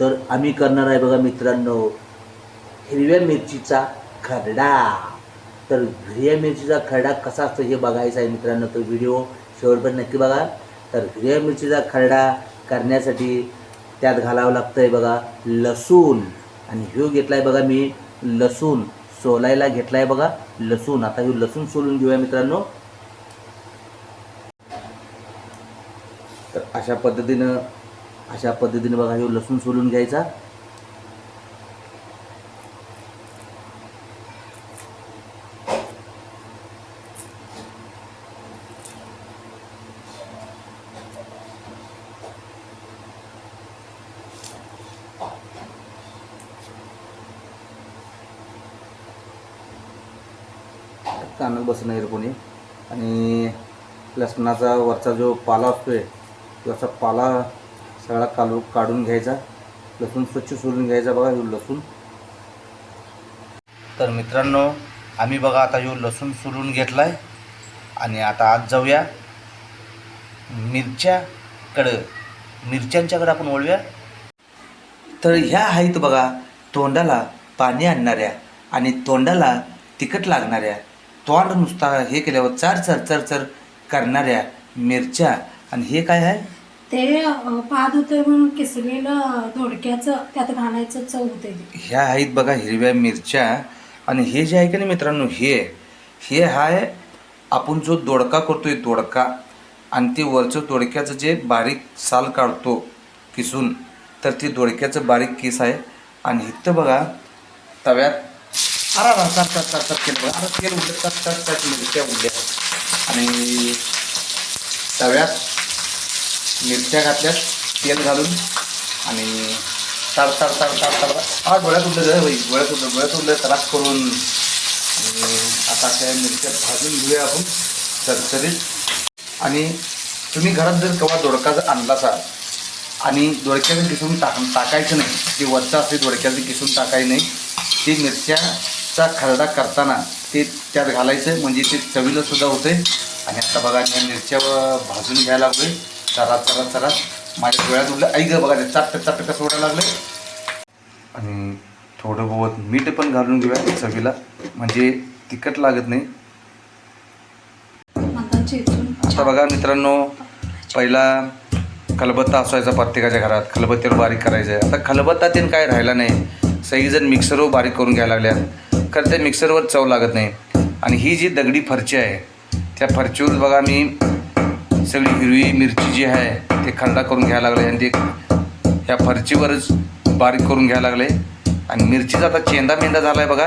तर आम्ही करणार आहे बघा मित्रांनो हिरव्या मिरचीचा खरडा तर हिरव्या मिरचीचा खरडा कसा असतो हे बघायचं आहे मित्रांनो तो व्हिडिओ शेवटपर्यंत नक्की बघा. तर हिरव्या मिरचीचा खरडा करण्यासाठी त्यात घालावं लागतं आहे बघा लसूण. आणि ह्यो घेतला आहे बघा मी लसूण सोलायला घेतला आहे बघा लसूण. आता ह्यो लसूण सोलून घेऊया मित्रांनो. तर अशा पद्धतीनं अशा पद्धतीने बघा हे लसूण सोलून घ्यायचा. कानात बसणं येईल कोणी. आणि लसणाचा वरचा जो पाला असतोय तो असा पाला सगळा कालू काढून घ्यायचा. लसूण स्वच्छ सोडून घ्यायचा बघा येऊ लसूण. तर मित्रांनो आम्ही बघा आता येऊ लसूण सोलून घेतला आहे आणि आता आज जाऊया. मिरच्याकडं मिरच्यांच्याकडं आपण वळूया. तर ह्या आहेत बघा तोंडाला पाणी आणणाऱ्या आणि तोंडाला तिखट लागणाऱ्या. तोंड नुसता हे केल्यावर चार चर चर चर करणाऱ्या मिरच्या. आणि हे काय आहे? ते पाद होते म्हणून किसलेलं दोडक्याचं त्यात घालायचं चव होते ते. ह्या आहेत बघा हिरव्या मिरच्या. आणि हे जे आहे का नाही मित्रांनो हे हे आहे आपण जो दोडका करतोय दोडका आणि ते वरचं दोडक्याचं जे बारीक साल काढतो किसून तर ते दोडक्याचं बारीक केस आहे. आणि इथं बघा तव्यात अरा रा चार चार चार बघा आता तेल उडलं चार मिरच्या उडल्या आणि तव्यात मिरच्या घातल्यात तेल घालून आणि तार तार तार तार तार हा डोळ्यात उडलं जाय बाई डोळ्यात उडलं डोळ्यात उडलं. त्रास करून आता त्या मिरच्या भाजून घेऊया आपण. चरचरीत. आणि तुम्ही घरात जर कवा दोडका जर आणला असाल आणि दोडक्याचं किसून टाक टाकायचं नाही ते वरचं असते दोडक्याचं किसून टाकायचं नाही ते मिरच्याचा खरडा करताना ते त्यात घालायचं म्हणजे ते चवीला सुद्धा होते आणि आता बघा या मिरच्या भाजून घ्यायला लागलोय. चरा चरा चरा. माझ्या डोळ्यात उडलं. आई ग बघा ते चाट कसं ओढायला लागलं. आणि थोडं बहुत मीठ पण घालून घेऊया चवीला. म्हणजे तिखट लागत नाही. आता बघा मित्रांनो पहिला खलबत्ता असायचा प्रत्येकाच्या घरात. खलबत्त्यावर बारीक करायचं आहे आता खलबत्ता ते काय राहिला नाही. सगळीजण मिक्सरवर बारीक करून घ्यायला लागल्यात. कारण त्या मिक्सरवर चव लागत नाही. आणि ही जी दगडी फरची आहे त्या फरचीवर बघा मी सगळी हिरवी मिरची जी आहे ते खंडा करून घ्यायला लागले आणि ते ह्या फरचीवरच बारीक करून घ्यायला लागले. आणि मिरचीचा आता चेंदा मेंदा झाला आहे बघा.